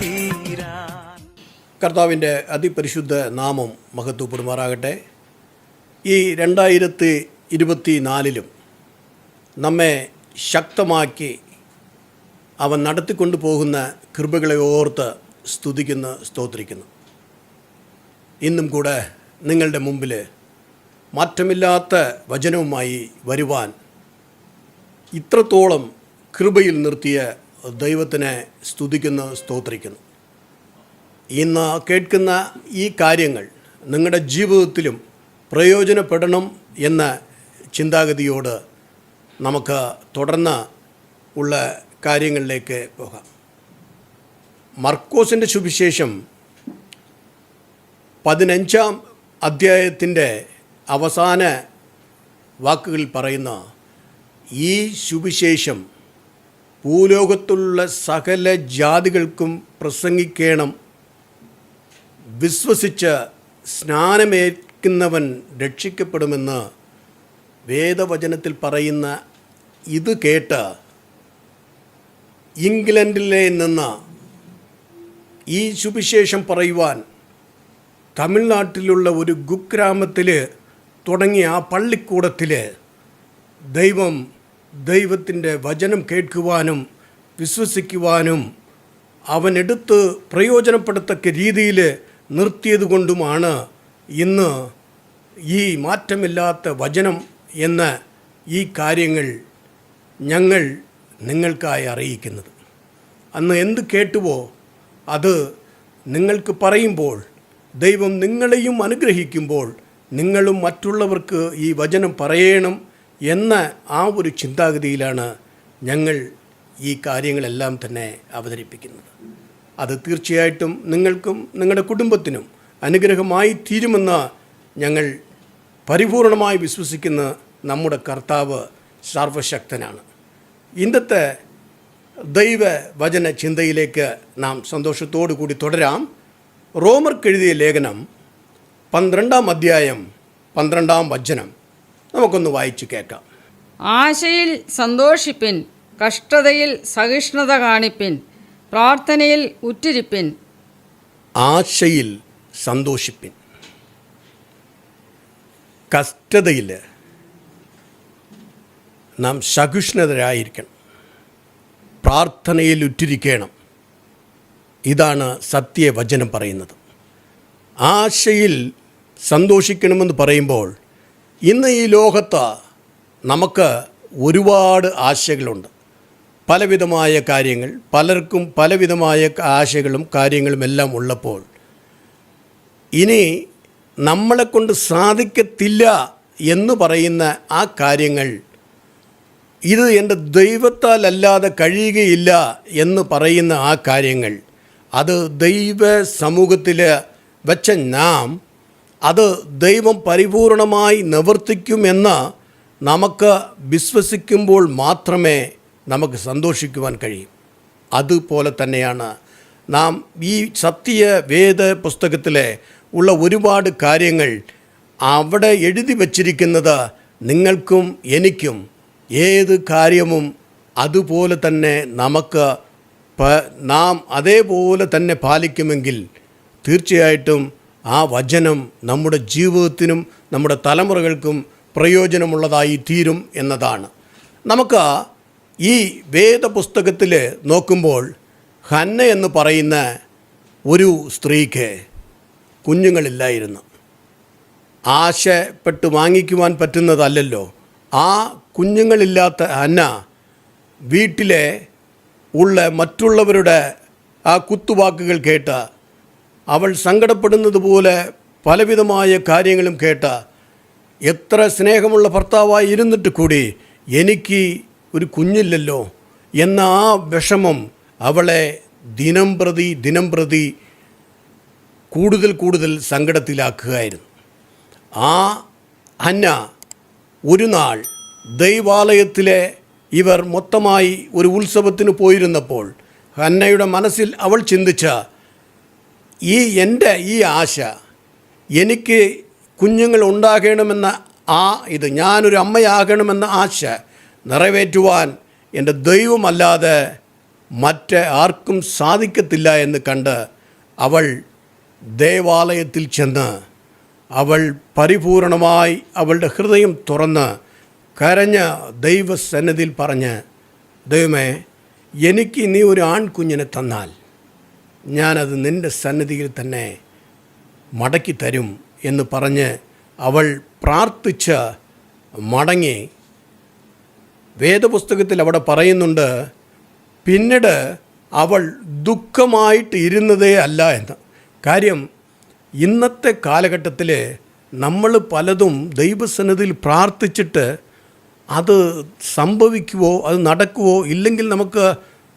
തീരാൻ കർത്താവിന്റെ അതിപരിശുദ്ധ നാമം മഹത്വപ്പെടുമാറാകട്ടെ. ഈ രണ്ടായിരത്തി ഇരുപത്തി നാലിലും നമ്മെ ശക്തമാക്കി അവൻ നടത്തിക്കൊണ്ടു പോകുന്ന കൃപകളെ ഓർത്ത് സ്തുതിക്കുന്ന സ്തോത്രിക്കുന്നു. ഇന്നും കൂടെ നിങ്ങളുടെ മുമ്പിൽ മാറ്റമില്ലാത്ത വചനവുമായി വരുവാൻ ഇത്രത്തോളം കൃപയിൽ നിർത്തിയ ദൈവത്തിനെ സ്തുതിക്കുന്നു സ്തോത്രിക്കുന്നു. ഇന്ന് കേൾക്കുന്ന ഈ കാര്യങ്ങൾ നിങ്ങളുടെ ജീവിതത്തിലും പ്രയോജനപ്പെടണം എന്ന ചിന്താഗതിയോട് നമുക്ക് തുടർന്ന് ഉള്ള കാര്യങ്ങളിലേക്ക് പോകാം. മർക്കോസിന്റെ സുവിശേഷം പതിനഞ്ചാം അധ്യായത്തിന്റെ അവസാന വാക്കുകളിൽ പറയുന്ന ഈ സുവിശേഷം ഭൂലോകത്തുള്ള സകല ജാതികൾക്കും പ്രസംഗിക്കണം. വിശ്വസിച്ച് സ്നാനമേൽക്കുന്നവൻ രക്ഷിക്കപ്പെടുമെന്ന് വേദവചനത്തിൽ പറയുന്ന ഇത് കേട്ട് ഇംഗ്ലണ്ടിലെ നിന്ന് ഈ സുവിശേഷം പറയുവാൻ തമിഴ്നാട്ടിലുള്ള ഒരു കുഗ്രാമത്തിൽ തുടങ്ങിയ ആ പള്ളിക്കൂടത്തിൽ ദൈവം ദൈവത്തിന്റെ വചനം കേൾക്കുവാനും വിശ്വസിക്കുവാനും അവനെടുത്ത് പ്രയോജനപ്പെടത്തക്ക രീതിയിൽ നിർത്തിയത് കൊണ്ടുമാണ് ഇന്ന് ഈ മാറ്റമില്ലാത്ത വചനം എന്ന ഈ കാര്യങ്ങൾ ഞങ്ങൾ നിങ്ങൾക്കായി അറിയിക്കുന്നത്. അന്ന് എന്ത് കേട്ടുവോ അത് നിങ്ങൾക്ക് പറയുമ്പോൾ ദൈവം നിങ്ങളെയും അനുഗ്രഹിക്കുമ്പോൾ നിങ്ങളും മറ്റുള്ളവർക്ക് ഈ വചനം പറയണം എന്ന ആ ഒരു ചിന്താഗതിയിലാണ് ഞങ്ങൾ ഈ കാര്യങ്ങളെല്ലാം തന്നെ അവതരിപ്പിക്കുന്നത്. അത് തീർച്ചയായിട്ടും നിങ്ങൾക്കും നിങ്ങളുടെ കുടുംബത്തിനും അനുഗ്രഹമായി തീരുമെന്ന് ഞങ്ങൾ പരിപൂർണമായി വിശ്വസിക്കുന്ന നമ്മുടെ കർത്താവ് സർവശക്തനാണ്. ഇന്നത്തെ ദൈവ വചന ചിന്തയിലേക്ക് നാം സന്തോഷത്തോടു കൂടി തുടരാം. റോമർക്കെഴുതിയ ലേഖനം പന്ത്രണ്ടാം അധ്യായം പന്ത്രണ്ടാം വചനം. നമുക്കൊന്ന് വായിച്ചു കേൾക്കാം. ആശയിൽ സന്തോഷിപ്പിൻ കഷ്ടതയിൽ സഹിഷ്ണുത കാണിപ്പിൻ പ്രാർത്ഥനയിൽ ഉറ്റിരിപ്പിൻ. ആശയിൽ സന്തോഷിപ്പിൻ. കഷ്ടതയിൽ നാം സഹിഷ്ണുതരായിരിക്കണം. പ്രാർത്ഥനയിൽ ഉറ്റിരിക്കണം. ഇതാണ് സത്യവചനം പറയുന്നത്. ആശയിൽ സന്തോഷിക്കണമെന്ന് പറയുമ്പോൾ ഇന്ന് ഈ ലോകത്ത് നമുക്ക് ഒരുപാട് ആശകളുണ്ട് പലവിധമായ കാര്യങ്ങൾ പലർക്കും പലവിധമായ ആശകളും കാര്യങ്ങളും എല്ലാം ഉള്ളപ്പോൾ ഇനി നമ്മളെക്കൊണ്ട് സാധിക്കത്തില്ല എന്ന് പറയുന്ന ആ കാര്യങ്ങൾ ഇത് എന്റെ ദൈവത്താലല്ലാതെ കഴിയുകയില്ല എന്ന് പറയുന്ന ആ കാര്യങ്ങൾ അത് ദൈവ സമൂഹത്തിൽ വെച്ച നാം അത് ദൈവം പരിപൂർണമായി നിവർത്തിക്കുമെന്ന് നമുക്ക് വിശ്വസിക്കുമ്പോൾ മാത്രമേ നമുക്ക് സന്തോഷിക്കുവാൻ കഴിയും. അതുപോലെ തന്നെയാണ് നാം ഈ സത്യ വേദ പുസ്തകത്തിലെ ഉള്ള ഒരുപാട് കാര്യങ്ങൾ അവിടെ എഴുതി വച്ചിരിക്കുന്നത് നിങ്ങൾക്കും എനിക്കും ഏത് കാര്യവും അതുപോലെ തന്നെ നമുക്ക് നാം അതേപോലെ തന്നെ പാലിക്കുമെങ്കിൽ തീർച്ചയായിട്ടും ആ വചനം നമ്മുടെ ജീവിതത്തിനും നമ്മുടെ തലമുറകൾക്കും പ്രയോജനമുള്ളതായി തീരും എന്നതാണ്. നമുക്ക് ഈ വേദപുസ്തകത്തിൽ നോക്കുമ്പോൾ ഹന്ന എന്ന് പറയുന്ന ഒരു സ്ത്രീക്ക് കുഞ്ഞുങ്ങളില്ലായിരുന്നു. ആശപ്പെട്ട് വാങ്ങിക്കുവാൻ പറ്റുന്നതല്ലല്ലോ. ആ കുഞ്ഞുങ്ങളില്ലാത്ത അന്ന വീട്ടിലെ ഉള്ള മറ്റുള്ളവരുടെ ആ കുത്തുവാക്കുകൾ കേട്ട് അവൾ സങ്കടപ്പെടുന്നത് പോലെ പലവിധമായ കാര്യങ്ങളും കേട്ട എത്ര സ്നേഹമുള്ള ഭർത്താവായി ഇരുന്നിട്ട് കൂടി എനിക്ക് ഒരു കുഞ്ഞില്ലല്ലോ എന്ന ആ വിഷമം അവളെ ദിനം പ്രതി ദിനം പ്രതി കൂടുതൽ കൂടുതൽ സങ്കടത്തിലാക്കുകയായിരുന്നു. ആ അന്ന ഒരു നാൾ ദൈവാലയത്തിലെ ഇവർ മൊത്തമായി ഒരു ഉത്സവത്തിന് പോയിരുന്നപ്പോൾ അന്നയുടെ മനസ്സിൽ അവൾ ചിന്തിച്ച ഈ എന്റെ ഈ ആശ എനിക്ക് കുഞ്ഞുങ്ങൾ ഉണ്ടാകണമെന്ന ആ ഇത് ഞാനൊരു അമ്മയാകണമെന്ന ആശ നിറവേറ്റുവാൻ എന്റെ ദൈവമല്ലാതെ മറ്റ് ആർക്കും സാധിക്കത്തില്ല എന്ന് കണ്ട് അവൾ ദേവാലയത്തിൽ ചെന്ന് അവൾ പരിപൂർണമായി അവളുടെ ഹൃദയം തുറന്ന് കരഞ്ഞ ദൈവസന്നിധിയിൽ പറഞ്ഞ് ദൈവമേ എനിക്ക് നീ ഒരു ആൺകുഞ്ഞിനെ തന്നാൽ ഞാനത് നിന്റെ സന്നിധിയിൽ തന്നെ മടക്കി തരും എന്ന് പറഞ്ഞ് അവൾ പ്രാർത്ഥിച്ച് മടങ്ങി വേദപുസ്തകത്തിൽ അവിടെ പറയുന്നുണ്ട് പിന്നീട് അവൾ ദുഃഖമായിട്ട് ഇരുന്നതേ അല്ല എന്ന്. കാര്യം ഇന്നത്തെ കാലഘട്ടത്തിൽ നമ്മൾ പലതും ദൈവസന്നിധിയിൽ പ്രാർത്ഥിച്ചിട്ട് അത് സംഭവിക്കുവോ അത് നടക്കുവോ ഇല്ലെങ്കിൽ നമുക്ക്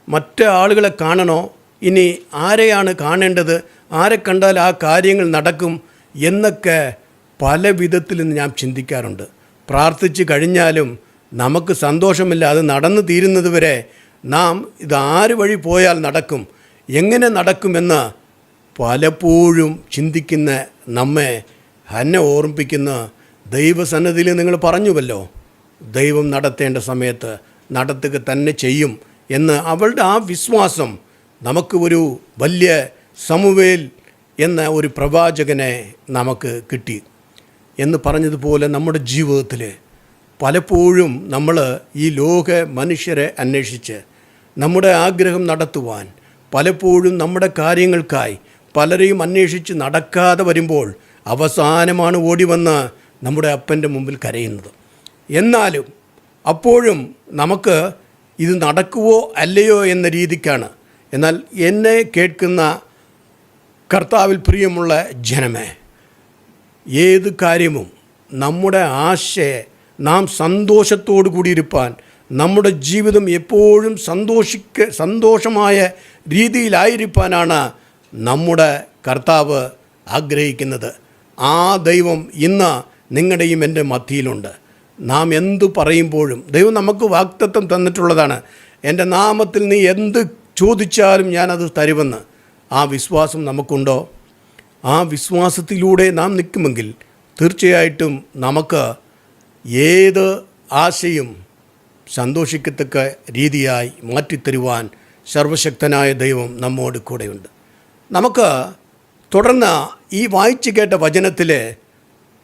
മറ്റേ ആളുകളെ കാണണോ? ഇനി ആരെയാണ് കാണേണ്ടത്? ആരെ കണ്ടാൽ ആ കാര്യങ്ങൾ നടക്കും എന്നൊക്കെ പല വിധത്തിൽ നിന്ന് ഞാൻ ചിന്തിക്കാറുണ്ട്. പ്രാർത്ഥിച്ചു കഴിഞ്ഞാലും നമുക്ക് സന്തോഷമില്ല. അത് നടന്നു തീരുന്നത് വരെ നാം ഇത് ആര് വഴി പോയാൽ നടക്കും? എങ്ങനെ നടക്കുമെന്ന് പലപ്പോഴും ചിന്തിക്കുന്ന നമ്മെ ഹന്നെ ഓർമ്മിപ്പിക്കുന്ന ദൈവസന്നദ്ധിയിൽ നിങ്ങൾ പറഞ്ഞുവല്ലോ. ദൈവം നടത്തേണ്ട സമയത്ത് നടത്തുക തന്നെ ചെയ്യും എന്ന് അവളുടെ ആ വിശ്വാസം നമുക്ക് ഒരു വലിയ സമുവേൽ എന്ന ഒരു പ്രവാചകനെ നമുക്ക് കിട്ടി. എന്ന് പറഞ്ഞതുപോലെ നമ്മുടെ ജീവിതത്തിൽ പലപ്പോഴും നമ്മൾ ഈ ലോക മനുഷ്യരെ അന്വേഷിച്ച് നമ്മുടെ ആഗ്രഹം നടത്തുവാൻ പലപ്പോഴും നമ്മുടെ കാര്യങ്ങൾക്കായി പലരെയും അന്വേഷിച്ച് നടക്കാതെ വരുമ്പോൾ അവസാനമാണ് ഓടി വന്ന് നമ്മുടെ അപ്പന്റെ മുമ്പിൽ കരയുന്നത്. എന്നാലും അപ്പോഴും നമുക്ക് ഇത് നടക്കുവോ അല്ലയോ എന്ന രീതിക്കാണ് എന്നാൽ എന്നെ കേൾക്കുന്ന കർത്താവിൽ പ്രിയമുള്ള ജനമേ ഏത് കാര്യവും നമ്മുടെ ആശയെ നാം സന്തോഷത്തോടു കൂടി ഇരുപ്പാൻ നമ്മുടെ ജീവിതം എപ്പോഴും സന്തോഷിക്ക സന്തോഷമായ രീതിയിലായിരിക്കാനാണ് നമ്മുടെ കർത്താവ് ആഗ്രഹിക്കുന്നത്. ആ ദൈവം ഇന്ന് നിങ്ങളുടെയും എന്റെ മധ്യയിലുണ്ട്. നാം എന്തു പറയുമ്പോഴും ദൈവം നമുക്ക് വാക്തത്വം തന്നിട്ടുള്ളതാണ്. എന്റെ നാമത്തിൽ നീ എന്ത് ചോദിച്ചാലും ഞാനത് തരുമെന്ന് ആ വിശ്വാസം നമുക്കുണ്ടോ? ആ വിശ്വാസത്തിലൂടെ നാം നിൽക്കുമെങ്കിൽ തീർച്ചയായിട്ടും നമുക്ക് ഏത് ആശയും സന്തോഷിക്കത്തക്ക രീതിയായി മാറ്റിത്തരുവാൻ സർവശക്തനായ ദൈവം നമ്മോട് കൂടെയുണ്ട്. നമുക്ക് തുടർന്ന് ഈ വായിച്ചു കേട്ട വചനത്തിൽ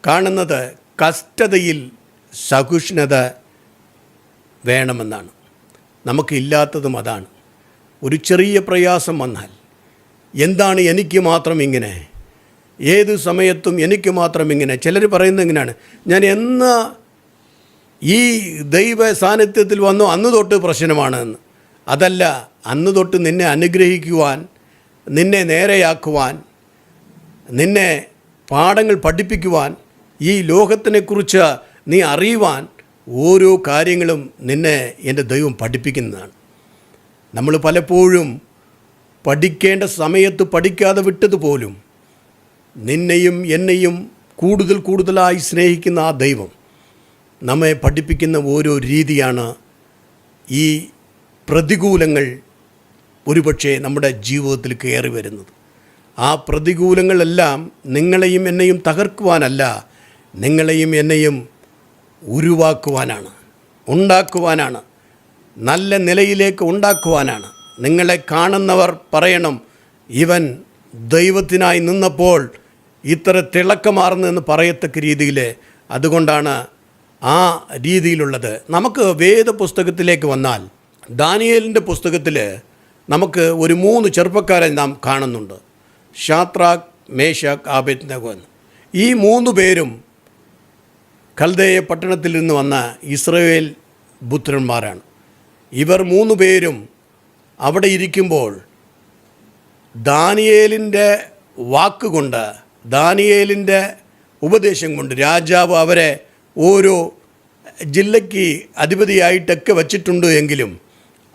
കാണുന്നത് കഷ്ടതയിൽ സഹിഷ്ണുത വേണമെന്നാണ്. നമുക്കില്ലാത്തതും അതാണ്. ഒരു ചെറിയ പ്രയാസം വന്നാൽ എന്താണ് എനിക്ക് മാത്രം ഇങ്ങനെ? ഏത് സമയത്തും എനിക്ക് മാത്രം ഇങ്ങനെ? ചിലർ പറയുന്നത് ഇങ്ങനെയാണ്. ഞാൻ എന്ന ഈ ദൈവ സാന്നിധ്യത്തിൽ വന്നു അന്ന് തൊട്ട് പ്രശ്നമാണെന്ന്. അതല്ല അന്ന് തൊട്ട് നിന്നെ അനുഗ്രഹിക്കുവാൻ നിന്നെ നേരെയാക്കുവാൻ നിന്നെ പാഠങ്ങൾ പഠിപ്പിക്കുവാൻ ഈ ലോകത്തിനെക്കുറിച്ച് നീ അറിയുവാൻ ഓരോ കാര്യങ്ങളും നിന്നെ എന്റെ ദൈവം പഠിപ്പിക്കുന്നതാണ്. നമ്മൾ പലപ്പോഴും പഠിക്കേണ്ട സമയത്ത് പഠിക്കാതെ വിട്ടതുപോലും നിന്നെയും എന്നെയും കൂടുതൽ കൂടുതലായി സ്നേഹിക്കുന്ന ആ ദൈവം നമ്മെ പഠിപ്പിക്കുന്ന ഓരോ രീതിയാണ് ഈ പ്രതികൂലങ്ങൾ ഒരുപക്ഷെ നമ്മുടെ ജീവിതത്തിൽ കയറി വരുന്നത്. ആ പ്രതികൂലങ്ങളെല്ലാം നിങ്ങളെയും എന്നെയും തകർക്കുവാനല്ല നിങ്ങളെയും എന്നെയും ഉരുവാക്കുവാനാണ് ഉണ്ടാക്കുവാനാണ്. നല്ല നിലയിലേക്ക് ഉണ്ടാക്കുവാനാണ്. നിങ്ങളെ കാണുന്നവർ പറയണം ഇവൻ ദൈവത്തിനായി നിന്നപ്പോൾ ഇത്ര തിളക്കമാർന്നെന്ന് പറയത്തക്ക രീതിയിൽ അതുകൊണ്ടാണ് ആ രീതിയിലുള്ളത്. നമുക്ക് വേദപുസ്തകത്തിലേക്ക് വന്നാൽ ദാനിയേലിന്റെ പുസ്തകത്തിൽ നമുക്ക് ഒരു മൂന്ന് ചെറുപ്പക്കാരെ നാം കാണുന്നുണ്ട്. ഷാത്രാഖ് മേഷാഖ് ആബെദ്നഗോ നഗോൻ. ഈ മൂന്ന് പേരും കൽദേയ പട്ടണത്തിൽ നിന്ന് വന്ന ഇസ്രയേൽ പുത്രന്മാരാണ്. ഇവർ മൂന്ന് പേരും അവിടെ ഇരിക്കുമ്പോൾ ദാനിയേലിന്റെ വാക്കുകൊണ്ട് ദാനിയേലിന്റെ ഉപദേശം കൊണ്ട് രാജാവ് അവരെ ഓരോ ജില്ലയ്ക്ക് അധിപതിയായിട്ടൊക്കെ വച്ചിട്ടുണ്ട് എങ്കിലും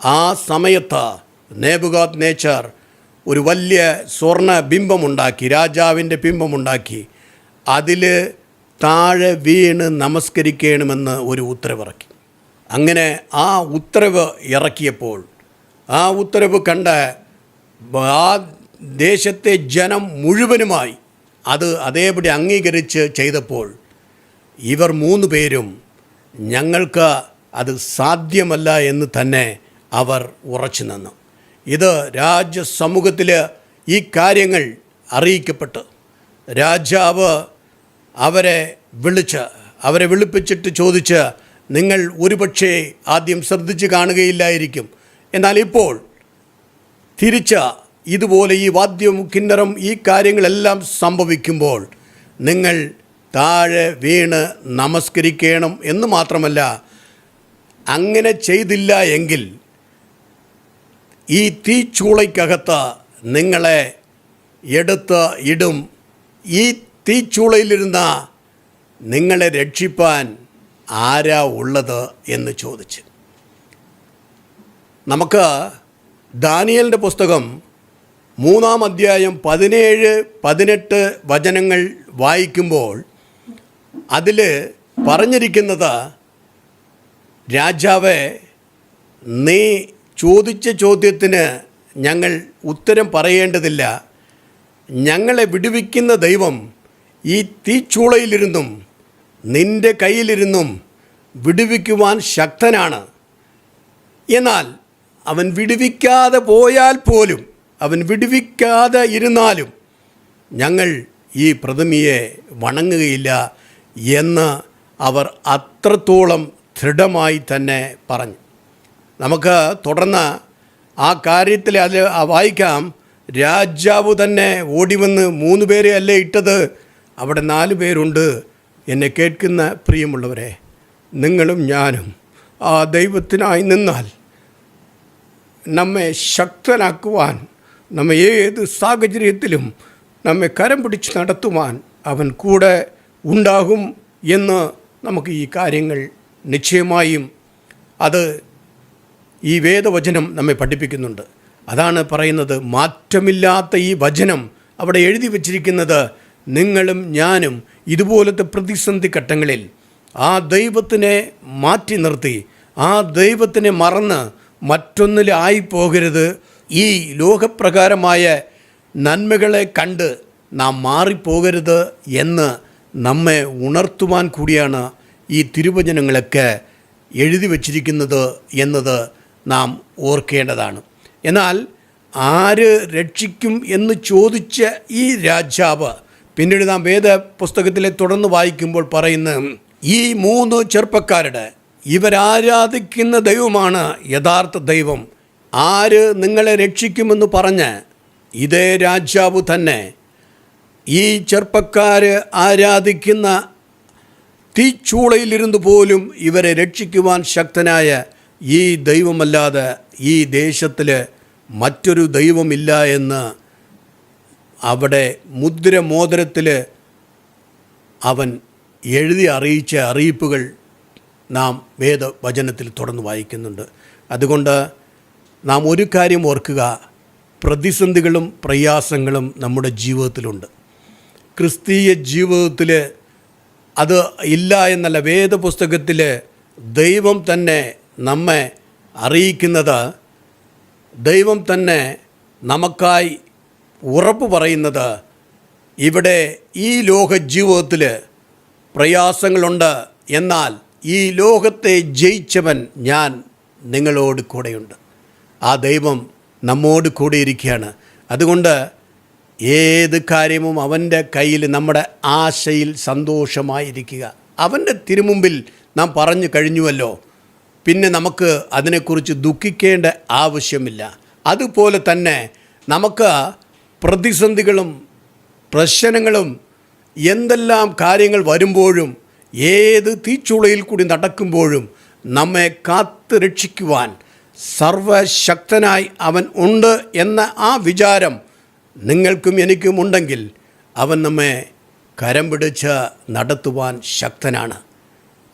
ആ സമയത്ത് നേബുഗാത് നേച്ചർ ഒരു വലിയ സ്വർണ ബിംബമുണ്ടാക്കി രാജാവിന്റെ ബിംബമുണ്ടാക്കി അതിൽ താഴെ വീണ് നമസ്കരിക്കണമെന്ന് ഒരു ഉത്തരവിറക്കി. അങ്ങനെ ആ ഉത്തരവ് ഇറക്കിയപ്പോൾ ആ ഉത്തരവ് കണ്ട ആ ദേശത്തെ ജനം മുഴുവനുമായി അത് അതേപടി അംഗീകരിച്ച് ചെയ്തപ്പോൾ ഇവർ മൂന്ന് പേരും ഞങ്ങൾക്ക് അത് സാധ്യമല്ല എന്ന് തന്നെ അവർ ഉറച്ചു നിന്നു. ഇത് രാജ്യസമൂഹത്തിൽ ഈ കാര്യങ്ങൾ അറിയിക്കപ്പെട്ടു. രാജാവ് അവരെ വിളിച്ച് അവരെ വിളിപ്പിച്ചിട്ട് ചോദിച്ച് നിങ്ങൾ ഒരുപക്ഷേ ആദ്യം ശ്രദ്ധിച്ച് കാണുകയില്ലായിരിക്കും. എന്നാൽ ഇപ്പോൾ തിരിച്ച ഇതുപോലെ ഈ വാദ്യം കിന്നറും ഈ കാര്യങ്ങളെല്ലാം സംഭവിക്കുമ്പോൾ നിങ്ങൾ താഴെ വീണ് നമസ്കരിക്കണം എന്ന് മാത്രമല്ല അങ്ങനെ ചെയ്തില്ല എങ്കിൽ ഈ തീച്ചൂളയ്ക്കകത്ത് നിങ്ങളെ എടുത്ത് ഇടും. ഈ തീച്ചൂളയിലിരുന്ന നിങ്ങളെ രക്ഷിപ്പാൻ ആരാ ഉള്ളത് എന്ന് ചോദിച്ച്. നമുക്ക് ദാനിയലിന്റെ പുസ്തകം മൂന്നാം അധ്യായം പതിനേഴ് പതിനെട്ട് വചനങ്ങൾ വായിക്കുമ്പോൾ അതിൽ പറഞ്ഞിരിക്കുന്നത് രാജാവേ നീ ചോദിച്ച ചോദ്യത്തിന് ഞങ്ങൾ ഉത്തരം പറയേണ്ടതില്ല. ഞങ്ങളെ വിടുവിക്കുന്ന ദൈവം ഈ തീച്ചൂളയിലിരുന്നും നിന്റെ കയ്യിലിരുന്നും വിടുവിക്കുവാൻ ശക്തനാണ്. എന്നാൽ അവൻ വിടുവിക്കാതെ പോയാൽ പോലും അവൻ വിടുവിക്കാതെ ഇരുന്നാലും ഞങ്ങൾ ഈ പ്രതിമയെ വണങ്ങുകയില്ല എന്ന് അവർ അത്രത്തോളം ദൃഢമായി തന്നെ പറഞ്ഞു. നമുക്ക് തുടർന്ന് ആ കാര്യത്തിൽ അത് വായിക്കാം. രാജാവ് തന്നെ ഓടിവന്ന് മൂന്ന് പേരെ അല്ലേ ഇട്ടത്? അവിടെ നാല് പേരുണ്ട്. എന്നെ കേൾക്കുന്ന പ്രിയമുള്ളവരെ നിങ്ങളും ഞാനും ആ ദൈവത്തിനായി നിന്നാൽ നമ്മെ ശക്തനാക്കുവാൻ നമ്മെ ഏത് സാഹചര്യത്തിലും നമ്മെ കരം പിടിച്ച് നടത്തുവാൻ അവൻ കൂടെ ഉണ്ടാകും എന്ന് നമുക്ക് ഈ കാര്യങ്ങൾ നിശ്ചയമായും അത് ഈ വേദവചനം നമ്മെ പഠിപ്പിക്കുന്നുണ്ട്. അതാണ് പറയുന്നത് മാറ്റമില്ലാത്ത ഈ വചനം അവിടെ എഴുതി വച്ചിരിക്കുന്നത് നിങ്ങളും ഞാനും ഇതുപോലത്തെ പ്രതിസന്ധി ഘട്ടങ്ങളിൽ ആ ദൈവത്തിനെ മാറ്റി നിർത്തി ആ ദൈവത്തിനെ മറന്ന് മറ്റൊന്നിലായി പോകരുത് ഈ ലോകപ്രകാരമായ നന്മകളെ കണ്ട് നാം മാറിപ്പോകരുത് എന്ന് നമ്മെ ഉണർത്തുവാൻ കൂടിയാണ് ഈ തിരുവചനങ്ങളൊക്കെ എഴുതി വച്ചിരിക്കുന്നത് എന്നത് നാം ഓർക്കേണ്ടതാണ്. എന്നാൽ ആര് രക്ഷിക്കും എന്ന് ചോദിച്ച ഈ രാജാവ് പിന്നീട് നാം വേദ പുസ്തകത്തിലെ തുടർന്ന് വായിക്കുമ്പോൾ പറയുന്ന ഈ മൂന്ന് ചെറുപ്പക്കാരുടെ ഇവരാരാധിക്കുന്ന ദൈവമാണ് യഥാർത്ഥ ദൈവം. ആര് നിങ്ങളെ രക്ഷിക്കുമെന്ന് പറഞ്ഞ് ഇതേ രാജാവ് തന്നെ. ഈ ചെറുപ്പക്കാർ ആരാധിക്കുന്ന തീച്ചൂളയിലിരുന്ന് പോലും ഇവരെ രക്ഷിക്കുവാൻ ശക്തനായ ഈ ദൈവമല്ലാതെ ഈ ദേശത്തിൽ മറ്റൊരു ദൈവമില്ല എന്ന് അവിടെ മുദ്രമോതിരത്തിൽ അവൻ എഴുതി അറിയിച്ച അറിയിപ്പുകൾ നാം വേദവചനത്തിൽ തുടർന്ന് വായിക്കുന്നുണ്ട്. അതുകൊണ്ട് നാം ഒരു കാര്യം ഓർക്കുക പ്രതിസന്ധികളും പ്രയാസങ്ങളും നമ്മുടെ ജീവിതത്തിലുണ്ട്. ക്രിസ്തീയ ജീവിതത്തിൽ അത് ഇല്ല എന്നല്ല വേദപുസ്തകത്തിൽ ദൈവം തന്നെ നമ്മെ അറിയിക്കുന്നത് ദൈവം തന്നെ നമുക്കായി ഉറപ്പ് പറയുന്നത് ഇവിടെ ഈ ലോക ജീവിതത്തിൽ പ്രയാസങ്ങളുണ്ട് എന്നാൽ ഈ ലോകത്തെ ജയിച്ചവൻ ഞാൻ നിങ്ങളോട് കൂടെയുണ്ട്. ആ ദൈവം നമ്മോട് കൂടിയിരിക്കുകയാണ്. അതുകൊണ്ട് ഏത് കാര്യവും അവന്റെ കയ്യിൽ നമ്മുടെ ആശയിൽ സന്തോഷമായിരിക്കുക. അവന്റെ തിരുമുമ്പിൽ നാം പറഞ്ഞു കഴിഞ്ഞുവല്ലോ. പിന്നെ നമുക്ക് അതിനെക്കുറിച്ച് ദുഃഖിക്കേണ്ട ആവശ്യമില്ല. അതുപോലെ തന്നെ നമുക്ക് പ്രതിസന്ധികളും പ്രശ്നങ്ങളും എന്തെല്ലാം കാര്യങ്ങൾ വരുമ്പോഴും ഏത് തീച്ചുളയിൽ കൂടി നടക്കുമ്പോഴും നമ്മെ കാത്ത് രക്ഷിക്കുവാൻ സർവശക്തനായി അവൻ ഉണ്ട് എന്ന ആ വിചാരം നിങ്ങൾക്കും എനിക്കും ഉണ്ടെങ്കിൽ അവൻ നമ്മെ കരം പിടിച്ച് നടത്തുവാൻ ശക്തനാണ്.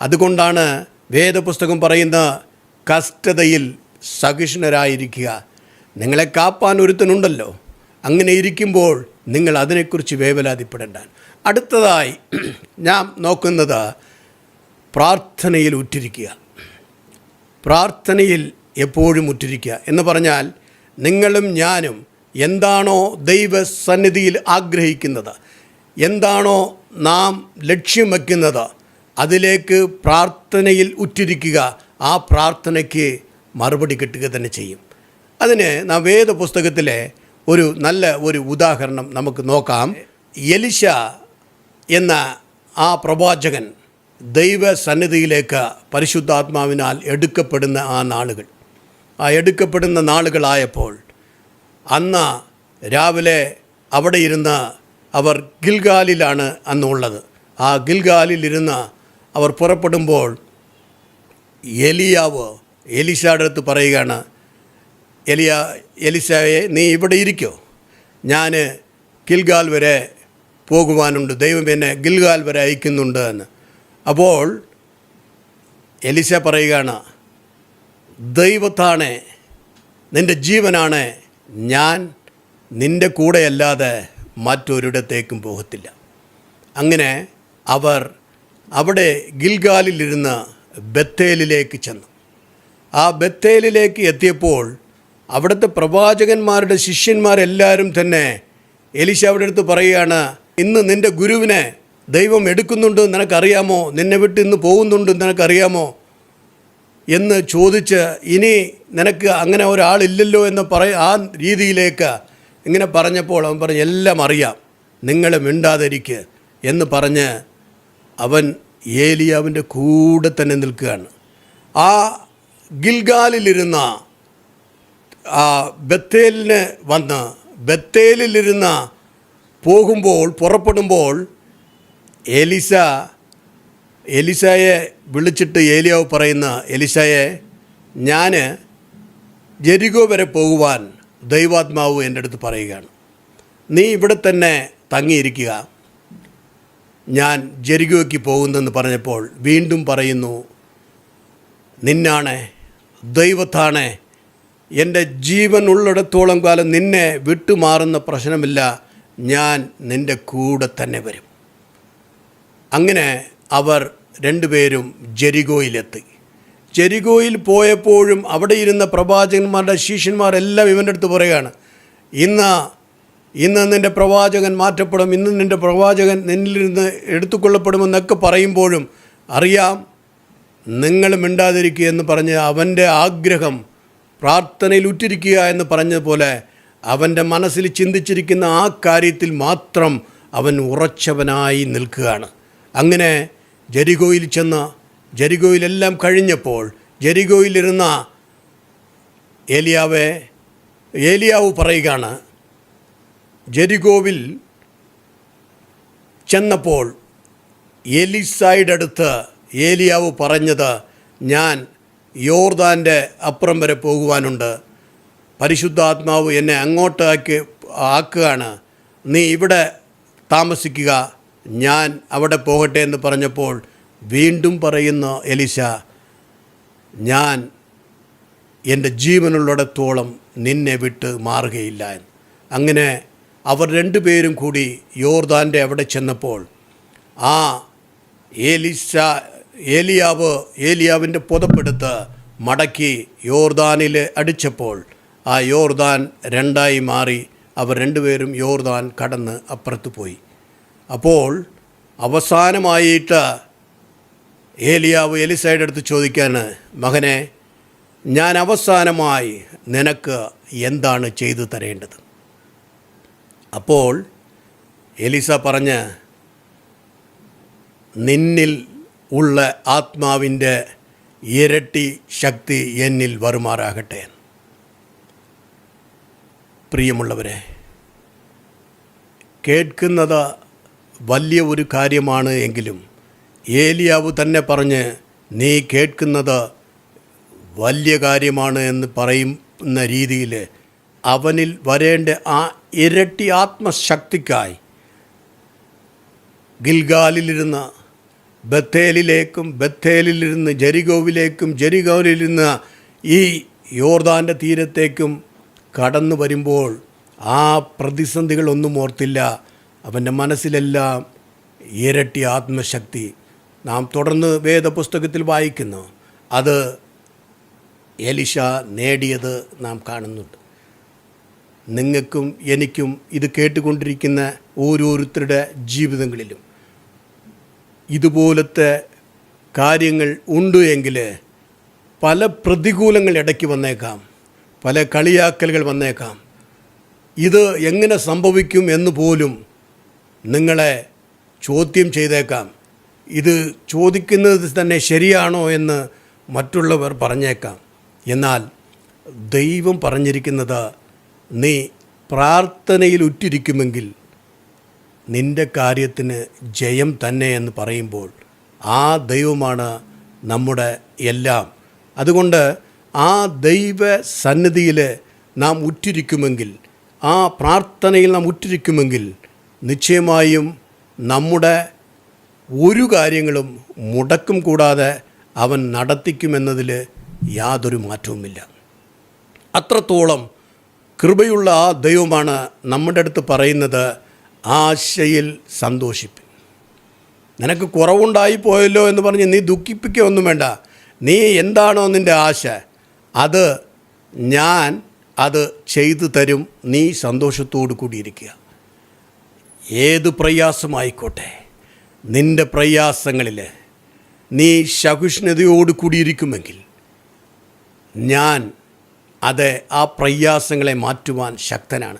അതുകൊണ്ടാണ് വേദപുസ്തകം പറയുന്ന കഷ്ടതയിൽ സഹിഷ്ണുരായിരിക്കുക. നിങ്ങളെ കാപ്പാൻ ഒരുത്തനുണ്ടല്ലോ. അങ്ങനെ ഇരിക്കുമ്പോൾ നിങ്ങൾ അതിനെക്കുറിച്ച് വേവലാതിപ്പെടേണ്ട അടുത്തതായി ഞാൻ നോക്കുന്നത് പ്രാർത്ഥനയിൽ ഉറ്റിരിക്കുക. പ്രാർത്ഥനയിൽ എപ്പോഴും ഉറ്റിരിക്കുക എന്ന് പറഞ്ഞാൽ നിങ്ങളും ഞാനും എന്താണോ ദൈവസന്നിധിയിൽ ആഗ്രഹിക്കുന്നത് എന്താണോ നാം ലക്ഷ്യം വയ്ക്കുന്നത് അതിലേക്ക് പ്രാർത്ഥനയിൽ ഉറ്റിരിക്കുക ആ പ്രാർത്ഥനയ്ക്ക് മറുപടി കിട്ടുക തന്നെ ചെയ്യും. അതിന് നാം വേദപുസ്തകത്തിലെ ഒരു നല്ല ഒരു ഉദാഹരണം നമുക്ക് നോക്കാം. എലിശ എന്ന ആ പ്രവാചകൻ ദൈവ സന്നിധിയിലേക്ക് പരിശുദ്ധാത്മാവിനാൽ എടുക്കപ്പെടുന്ന ആ നാളുകൾ. ആ എടുക്കപ്പെടുന്ന നാളുകളായപ്പോൾ അന്ന് രാവിലെ അവിടെ ഇരുന്ന് അവർ ഗിൽഗാലിലാണ് അന്നുള്ളത് ആ ഗിൽഗാലിലിരുന്ന് അവർ പുറപ്പെടുമ്പോൾ എലിയാവ് എലിശയുടെ അടുത്ത് പറയുകയാണ് എലിയ എലിസയെ നീ ഇവിടെ ഇരിക്കോ? ഞാൻ ഗിൽഗാൽ വരെ പോകുവാനുണ്ട്. ദൈവം എന്നെ ഗിൽഗാൽ വരെ അയക്കുന്നുണ്ട് എന്ന്. അപ്പോൾ എലിസ പറയുകയാണ് ദൈവത്താണ് നിന്റെ ജീവനാണ് ഞാൻ നിന്റെ കൂടെയല്ലാതെ മറ്റൊരിടത്തേക്കും പോകത്തില്ല. അങ്ങനെ അവർ അവിടെ ഗിൽഗാലിലിരുന്ന് ബത്തേലിലേക്ക് ചെന്നു. ആ ബത്തേലിലേക്ക് എത്തിയപ്പോൾ അവിടുത്തെ പ്രവാചകന്മാരുടെ ശിഷ്യന്മാരെല്ലാവരും തന്നെ എലിശ അവിടെ അടുത്ത് പറയുകയാണ് ഇന്ന് നിന്റെ ഗുരുവിനെ ദൈവം എടുക്കുന്നുണ്ട് നിനക്കറിയാമോ? നിന്നെ വിട്ട് ഇന്ന് പോകുന്നുണ്ട് നിനക്കറിയാമോ? എന്ന് ചോദിച്ച് ഇനി നിനക്ക് അങ്ങനെ ഒരാളില്ലല്ലോ എന്ന് പറയ ആ രീതിയിലേക്ക് ഇങ്ങനെ പറഞ്ഞപ്പോൾ അവൻ പറഞ്ഞു എല്ലാം അറിയാം. നിങ്ങളെ മിണ്ടാതിരിക്കുക എന്ന് പറഞ്ഞ് അവൻ ഏലിയാവിന്റെ കൂടെ തന്നെ നിൽക്കുകയാണ്. ആ ഗിൽഗാലിലിരുന്ന ബത്തേലിന് വന്ന് ബത്തേലിലിരുന്ന പോകുമ്പോൾ പുറപ്പെടുമ്പോൾ എലിസ എലിസയെ വിളിച്ചിട്ട് ഏലിയാവ് പറയുന്ന എലിസയെ ഞാൻ ജെരിഗോ വരെ പോകുവാൻ ദൈവാത്മാവ് എന്റെ അടുത്ത് പറയുകയാണ്. നീ ഇവിടെ തന്നെ തങ്ങിയിരിക്കുക. ഞാൻ ജെരിഗോയ്ക്ക് പോകുന്നെന്ന് പറഞ്ഞപ്പോൾ വീണ്ടും പറയുന്നു നിന്നാണ് ദൈവത്താണ് എന്റെ ജീവൻ ഉള്ളിടത്തോളം കാലം നിന്നെ വിട്ടുമാറുന്ന പ്രശ്നമില്ല. ഞാൻ നിന്റെ കൂടെ തന്നെ വരും. അങ്ങനെ അവർ രണ്ടുപേരും ജെരിഗോയിലെത്തി. ജെരിഗോയിൽ പോയപ്പോഴും അവിടെ ഇരുന്ന പ്രവാചകന്മാരുടെ ശിഷ്യന്മാരെല്ലാം ഇവന്റെ അടുത്ത് പറയുകയാണ് ഇന്ന് ഇന്ന് നിന്റെ പ്രവാചകൻ മാറ്റപ്പെടും ഇന്ന് നിന്റെ പ്രവാചകൻ നിന്നിലിരുന്ന് നിന്ന് എടുത്തുകൊള്ളപ്പെടുമെന്നൊക്കെ പറയുമ്പോഴും അറിയാം നിങ്ങൾ മിണ്ടാതിരിക്കുക എന്ന് പറഞ്ഞ് അവന്റെ ആഗ്രഹം പ്രാർത്ഥനയിൽ ഉറ്റിരിക്കുക എന്ന് പറഞ്ഞതുപോലെ അവന്റെ മനസ്സിൽ ചിന്തിച്ചിരിക്കുന്ന ആ കാര്യത്തിൽ മാത്രം അവൻ ഉറച്ചവനായി നിൽക്കുകയാണ്. അങ്ങനെ ജരിഗോയിൽ ചെന്ന് ജരിഗോയിലെല്ലാം കഴിഞ്ഞപ്പോൾ ജരിഗോയിലിരുന്ന ഏലിയാവെ ഏലിയാവ് പറയുകയാണ് ജരിഗോവിൽ ചെന്നപ്പോൾ എലിസായുടെ അടുത്ത് ഏലിയാവ് പറഞ്ഞത് ഞാൻ യോർദാന്റെ അപ്പുറം വരെ പോകുവാനുണ്ട്. പരിശുദ്ധാത്മാവ് എന്നെ അങ്ങോട്ടാക്കി ആക്കുകയാണ്. നീ ഇവിടെ താമസിക്കുക. ഞാൻ അവിടെ പോകട്ടെ എന്ന് പറഞ്ഞപ്പോൾ വീണ്ടും പറയുന്ന എലിശ ഞാൻ എന്റെ ജീവനുള്ളിടത്തോളം നിന്നെ വിട്ട് മാറുകയില്ല അങ്ങനെ അവർ രണ്ടുപേരും കൂടി യോർദാന്റെ അവിടെ ചെന്നപ്പോൾ ആ ഏലിശ ഏലിയാവ് ഏലിയാവിന്റെ പുതപ്പെടുത്ത് മടക്കി യോർദാനിൽ അടിച്ചപ്പോൾ ആ യോർദാൻ രണ്ടായി മാറി. അവർ രണ്ടുപേരും യോർദാൻ കടന്ന് അപ്പുറത്ത് പോയി. അപ്പോൾ അവസാനമായിട്ട് ഏലിയാവ് എലിസയുടെ അടുത്ത് ചോദിക്കാൻ മകനെ ഞാൻ അവസാനമായി നിനക്ക് എന്താണ് ചെയ്തു തരേണ്ടത്? അപ്പോൾ എലിസ പറഞ്ഞ് നിന്നിൽ ഉള്ള ആത്മാവിന്റെ ഇരട്ടി ശക്തി എന്നിൽ വരുമാറാകട്ടെ. പ്രിയമുള്ളവരെ കേൾക്കുന്നത് വലിയ ഒരു കാര്യമാണ് എങ്കിലും ഏലിയാവ് തന്നെ പറഞ്ഞ് നീ കേൾക്കുന്നത് വലിയ കാര്യമാണ് എന്ന് പറയുന്ന രീതിയിൽ അവനിൽ വരേണ്ട ആ ഇരട്ടി ആത്മശക്തിക്കായി ഗിൽഗാലിലിരുന്ന് ബത്തേലിലേക്കും ബത്തേലിലിരുന്ന് ജരികോവിലേക്കും ജരികോവിലിരുന്ന് ഈ യോർദാന്റെ തീരത്തേക്കും കടന്നു വരുമ്പോൾ ആ പ്രതിസന്ധികളൊന്നും ഓർത്തില്ല. അവന്റെ മനസ്സിലെല്ലാം ഇരട്ടി ആത്മശക്തി. നാം തുടർന്ന് വേദപുസ്തകത്തിൽ വായിക്കുന്നു. അത് എലിഷ നേടിയത് നാം കാണുന്നുണ്ട്. നിങ്ങൾക്കും എനിക്കും ഇത് കേട്ടുകൊണ്ടിരിക്കുന്ന ഓരോരുത്തരുടെ ജീവിതങ്ങളിലും. ഇതുപോലത്തെ കാര്യങ്ങൾ ഉണ്ട് എങ്കിൽ പല പ്രതികൂലങ്ങൾ ഇടയ്ക്ക് വന്നേക്കാം. പല കളിയാക്കലുകൾ വന്നേക്കാം. ഇത് എങ്ങനെ സംഭവിക്കും എന്ന് പോലും നിങ്ങളെ ചോദ്യം ചെയ്തേക്കാം. ഇത് ചോദിക്കുന്നത് തന്നെ ശരിയാണോ എന്ന് മറ്റുള്ളവർ പറഞ്ഞേക്കാം. എന്നാൽ ദൈവം പറഞ്ഞിരിക്കുന്നത് നീ പ്രാർത്ഥനയിൽ ഉറ്റിരിക്കുമെങ്കിൽ നിന്റെ കാര്യത്തിന് ജയം തന്നെ എന്ന് പറയുമ്പോൾ ആ ദൈവമാണ് നമ്മുടെ എല്ലാം. അതുകൊണ്ട് ആ ദൈവ സന്നിധിയിൽ നാം ഉറ്റിരിക്കുമെങ്കിൽ ആ പ്രാർത്ഥനയിൽ നാം ഉറ്റിരിക്കുമെങ്കിൽ നിശ്ചയമായും നമ്മുടെ ഒരു കാര്യങ്ങളും മുടക്കം കൂടാതെ അവൻ നടത്തിക്കുമെന്നതിൽ യാതൊരു മാറ്റവുമില്ല. അത്രത്തോളം കൃപയുള്ള ആ ദൈവമാണ് നമ്മുടെ അടുത്ത് പറയുന്നത് ആശയിൽ സന്തോഷിപ്പിൻ നിനക്ക് കുറവുണ്ടായി പോയല്ലോ എന്ന് പറഞ്ഞ് നീ ദുഃഖിപ്പിക്കുകയൊന്നും വേണ്ട. നീ എന്താണോ നിന്റെ ആശ അത് ഞാൻ അത് ചെയ്തു തരും. നീ സന്തോഷത്തോടു കൂടിയിരിക്കുക. ഏത് പ്രയാസമായിക്കോട്ടെ നിന്റെ പ്രയാസങ്ങളിൽ നീ സഹിഷ്ണുതയോട് കൂടിയിരിക്കുമെങ്കിൽ ഞാൻ അത് ആ പ്രയാസങ്ങളെ മാറ്റുവാൻ ശക്തനാണ്.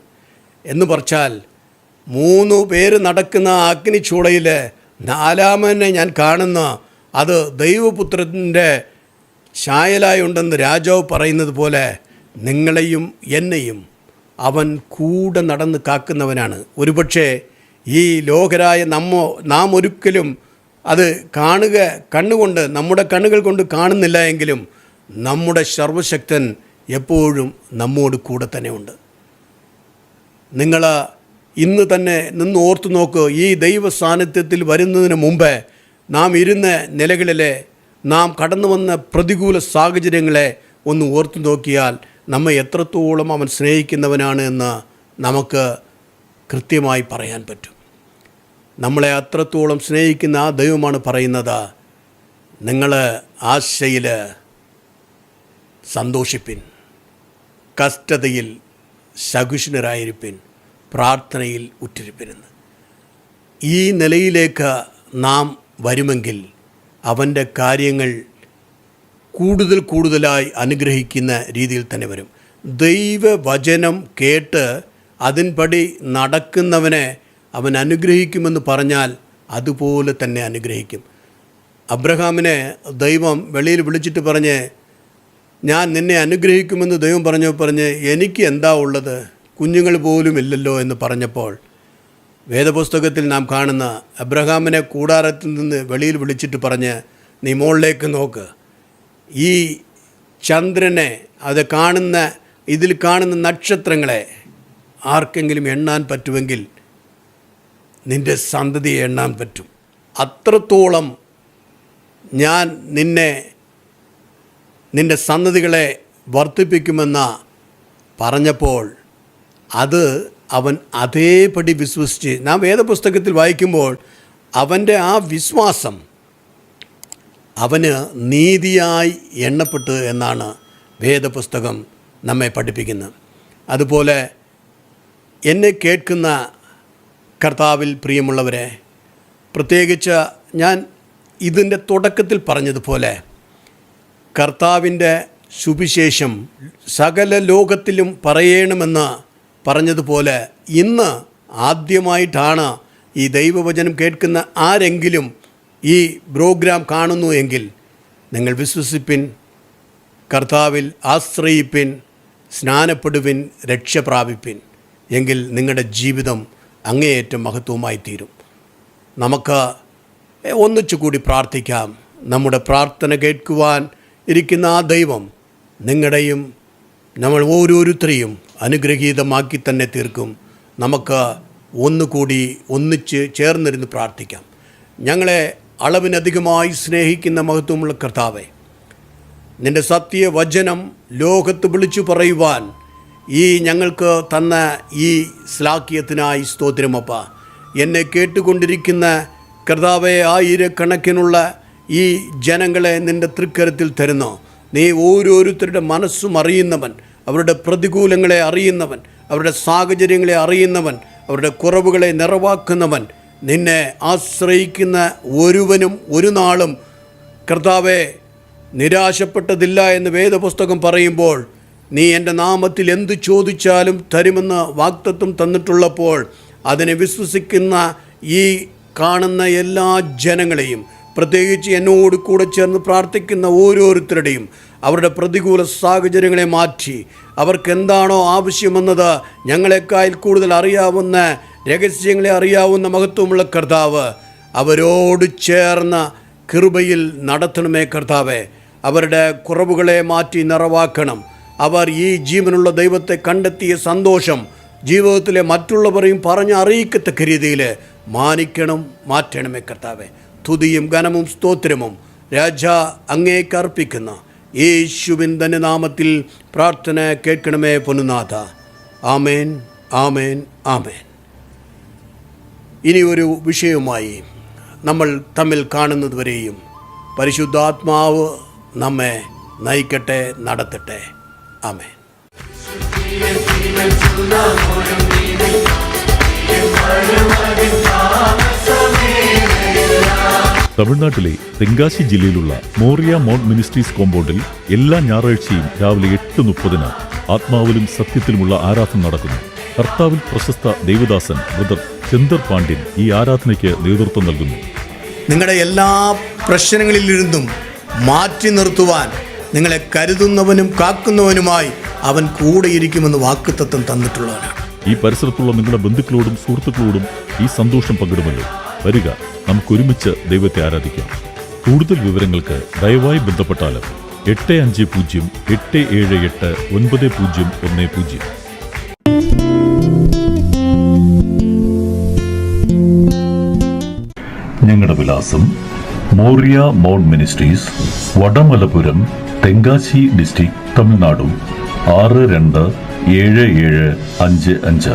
എന്ന് പറഞ്ഞാൽ മൂന്ന് പേര് നടക്കുന്ന ആ അഗ്നിച്ചൂടയിൽ നാലാമനെ ഞാൻ കാണുന്ന അത് ദൈവപുത്രന്റെ ഛായലായുണ്ടെന്ന് രാജാവ് പറയുന്നത് പോലെ നിങ്ങളെയും എന്നെയും അവൻ കൂടെ നടന്ന് കാക്കുന്നവനാണ്. ഒരുപക്ഷെ ഈ ലോകരായ നമ്മോ നാം ഒരിക്കലും അത് കാണുക കണ്ണുകൊണ്ട് നമ്മുടെ കണ്ണുകൾ കൊണ്ട് കാണുന്നില്ല എങ്കിലും നമ്മുടെ സർവശക്തൻ എപ്പോഴും നമ്മോട് കൂടെ തന്നെ ഉണ്ട് നിങ്ങൾ ഇന്ന് തന്നെ നിന്ന് ഓർത്തു നോക്ക് ഈ ദൈവ സാന്നിധ്യത്തിൽ വരുന്നതിന് മുമ്പ് നാം ഇരുന്ന നിലകളിലെ നാം കടന്നു വന്ന പ്രതികൂല സാഹചര്യങ്ങളെ ഒന്ന് ഓർത്തു നോക്കിയാൽ നമ്മെ എത്രത്തോളം അവൻ സ്നേഹിക്കുന്നവനാണ് എന്ന് നമുക്ക് കൃത്യമായി പറയാൻ പറ്റും. നമ്മളെ അത്രത്തോളം സ്നേഹിക്കുന്ന ആ ദൈവമാണ് പറയുന്നത് നിങ്ങൾ ആശയിൽ സന്തോഷിപ്പിൻ കഷ്ടതയിൽ സകുഷ്ണരായിരിപ്പിൻ പ്രാർത്ഥനയിൽ ഉറ്റിരിപ്പിരുന്നു. ഈ നിലയിലേക്ക് നാം വരുമെങ്കിൽ അവന്റെ കാര്യങ്ങൾ കൂടുതൽ കൂടുതലായി അനുഗ്രഹിക്കുന്ന രീതിയിൽ തന്നെ വരും. ദൈവവചനം കേട്ട് അതിൻപടി നടക്കുന്നവനെ അവൻ അനുഗ്രഹിക്കുമെന്ന് പറഞ്ഞാൽ അതുപോലെ തന്നെ അനുഗ്രഹിക്കും. അബ്രഹാമിനെ ദൈവം വെളിയിൽ വിളിച്ചിട്ട് പറഞ്ഞ് ഞാൻ നിന്നെ അനുഗ്രഹിക്കുമെന്ന് ദൈവം പറഞ്ഞു പറഞ്ഞ് എനിക്ക് എന്താ ഉള്ളത്? കുഞ്ഞുങ്ങൾ പോലും ഇല്ലല്ലോ എന്ന് പറഞ്ഞപ്പോൾ വേദപുസ്തകത്തിൽ നാം കാണുന്ന അബ്രഹാമിനെ കൂടാരത്തിൽ നിന്ന് വെളിയിൽ വിളിച്ചിട്ട് പറഞ്ഞ് നീ മുകളിലേക്ക് നോക്ക്. ഈ ചന്ദ്രനെ അത് കാണുന്ന ഇതിൽ കാണുന്ന നക്ഷത്രങ്ങളെ ആർക്കെങ്കിലും എണ്ണാൻ പറ്റുമെങ്കിൽ നിന്റെ സന്തതിയെ എണ്ണാൻ പറ്റും. അത്രത്തോളം ഞാൻ നിന്നെ നിന്റെ സന്തതികളെ വർദ്ധിപ്പിക്കുമെന്ന പറഞ്ഞപ്പോൾ അത് അവൻ അതേപടി വിശ്വസിച്ച് നാം വേദപുസ്തകത്തിൽ വായിക്കുമ്പോൾ അവന്റെ ആ വിശ്വാസം അവന് നീതിയായി എണ്ണപ്പെട്ടു എന്നാണ് വേദപുസ്തകം നമ്മെ പഠിപ്പിക്കുന്നത്. അതുപോലെ എന്നെ കേൾക്കുന്ന കർത്താവിൽ പ്രിയമുള്ളവരെ പ്രത്യേകിച്ച് ഞാൻ ഇതിന്റെ തുടക്കത്തിൽ പറഞ്ഞതുപോലെ കർത്താവിന്റെ സുവിശേഷം സകല ലോകത്തിലും പറയണമെന്ന് പറഞ്ഞതുപോലെ ഇന്ന് ആദ്യമായിട്ടാണ് ഈ ദൈവവചനം കേൾക്കുന്ന ആരെങ്കിലും ഈ പ്രോഗ്രാം കാണുന്നു എങ്കിൽ നിങ്ങൾ വിശ്വസിപ്പിൻ കർത്താവിൽ ആശ്രയിപ്പിൻ സ്നാനപ്പെടുവിൻ രക്ഷ പ്രാപിപ്പിൻ എങ്കിൽ നിങ്ങളുടെ ജീവിതം അങ്ങേയറ്റം മഹത്വമായി തീരും. നമുക്ക് ഒന്നിച്ചു കൂടി പ്രാർത്ഥിക്കാം. നമ്മുടെ പ്രാർത്ഥന കേൾക്കുവാൻ ഇരിക്കുന്ന ആ ദൈവം നിങ്ങളുടെയും നമ്മൾ ഓരോരുത്തരെയും അനുഗ്രഹീതമാക്കി തന്നെ തീർക്കും. നമുക്ക് ഒന്നുകൂടി ഒന്നിച്ച് ചേർന്നിരുന്ന് പ്രാർത്ഥിക്കാം. ഞങ്ങളെ അളവിനധികമായി സ്നേഹിക്കുന്ന മഹത്വമുള്ള കർത്താവെ നിന്റെ സത്യവചനം ലോകത്ത് വിളിച്ചു പറയുവാൻ ഈ ഞങ്ങൾക്ക് തന്ന ഈ ശ്ലാഖ്യത്തിനായി സ്തോത്രമപ്പ. എന്നെ കേട്ടുകൊണ്ടിരിക്കുന്ന കർത്താവെ ആയിരക്കണക്കിനുള്ള ഈ ജനങ്ങളെ നിന്റെ തൃക്കരത്തിൽ തരുന്നു. നീ ഓരോരുത്തരുടെ മനസ്സും അറിയുന്നവൻ. അവരുടെ പ്രതികൂലങ്ങളെ അറിയുന്നവൻ അവരുടെ സാഹചര്യങ്ങളെ അറിയുന്നവൻ അവരുടെ കുറവുകളെ നിറവാക്കുന്നവൻ നിന്നെ ആശ്രയിക്കുന്ന ഒരുവനും ഒരു നാളും കർത്താവെ നിരാശപ്പെട്ടതില്ല എന്ന് വേദപുസ്തകം പറയുമ്പോൾ നീ എന്റെ നാമത്തിൽ എന്ത് ചോദിച്ചാലും തരുമെന്ന് വാക്തത്വം തന്നിട്ടുള്ളപ്പോൾ അതിനെ വിശ്വസിക്കുന്ന ഈ കാണുന്ന എല്ലാ ജനങ്ങളെയും പ്രത്യേകിച്ച് എന്നോട് കൂടെ ചേർന്ന് പ്രാർത്ഥിക്കുന്ന ഓരോരുത്തരുടെയും അവരുടെ പ്രതികൂല സാഹചര്യങ്ങളെ മാറ്റി. അവർക്ക് എന്താണോ ആവശ്യമെന്നത് ഞങ്ങളെക്കാൾ കൂടുതൽ അറിയാവുന്ന രഹസ്യങ്ങളെ അറിയാവുന്ന മഹത്വമുള്ള കർത്താവ് അവരോട് ചേർന്ന കൃപയിൽ നടത്തണമേ കർത്താവെ. അവരുടെ കുറവുകളെ മാറ്റി നിറവാക്കണം. അവർ ഈ ജീവനുള്ള ദൈവത്തെ കണ്ടെത്തിയ സന്തോഷം ജീവിതത്തിലെ മറ്റുള്ളവരെയും പറഞ്ഞ് അറിയിക്കത്തക്ക രീതിയിൽ മാനിക്കണം മാറ്റണമേ കർത്താവെ. തുതിയും ഘനവും സ്തോത്രമും. രാജ അങ്ങേക്ക് അർപ്പിക്കുന്ന. യേശുവിൻ തന്നെ നാമത്തിൽ പ്രാർത്ഥന കേൾക്കണമേ പൊന്നുനാഥ. ആമേൻ ആമേൻ ആമേൻ. ഇനി ഒരു വിഷയവുമായി നമ്മൾ തമ്മിൽ കാണുന്നതുവരെയും പരിശുദ്ധാത്മാവ് നമ്മെ നയിക്കട്ടെ നടത്തട്ടെ. ആമേൻ. തമിഴ്നാട്ടിലെ തെങ്കാശി ജില്ലയിലുള്ള മോറിയ മൗണ്ട് മിനിസ്ട്രീസ് കോമ്പൗണ്ടിൽ എല്ലാ ഞായറാഴ്ചയും രാവിലെ എട്ട് മുപ്പതിന് ആത്മാവിലും സത്യത്തിലുമുള്ള ആരാധന നടക്കുന്നു. കർത്താവിൽ പ്രശസ്ത ദേവദാസൻ ബ്രദർ ചന്ദർ പാണ്ഡ്യൻ ഈ ആരാധനയ്ക്ക് നേതൃത്വം നൽകുന്നു. നിങ്ങളുടെ എല്ലാ പ്രശ്നങ്ങളിൽ നിന്നും മാറ്റി നിർത്തുവാൻ നിങ്ങളെ കരുതുന്നവനും കാക്കുന്നവനുമായി അവൻ കൂടെയിരിക്കുമെന്ന് വാക്കുത്തത്വം തന്നിട്ടുള്ളവനാണ്. ഈ പരിസരത്തുള്ള നിങ്ങളുടെ ബന്ധുക്കളോടും സുഹൃത്തുക്കളോടും ഈ സന്തോഷം പങ്കിടുമല്ലോ. വരിക. നമുക്കൊരുമിച്ച് ദൈവത്തെ ആരാധിക്കാം. കൂടുതൽ വിവരങ്ങൾക്ക് ദയവായി ബന്ധപ്പെട്ടാലും എട്ട് അഞ്ച് പൂജ്യം എട്ട് ഏഴ് എട്ട് ഒൻപത് പൂജ്യം ഒന്ന് പൂജ്യം. ഞങ്ങളുടെ വിലാസം Moriah mount ministries Vadamalapuram Tenkasi district തമിഴ്നാടും ആറ് രണ്ട് ഏഴ് ഏഴ് അഞ്ച് അഞ്ച്.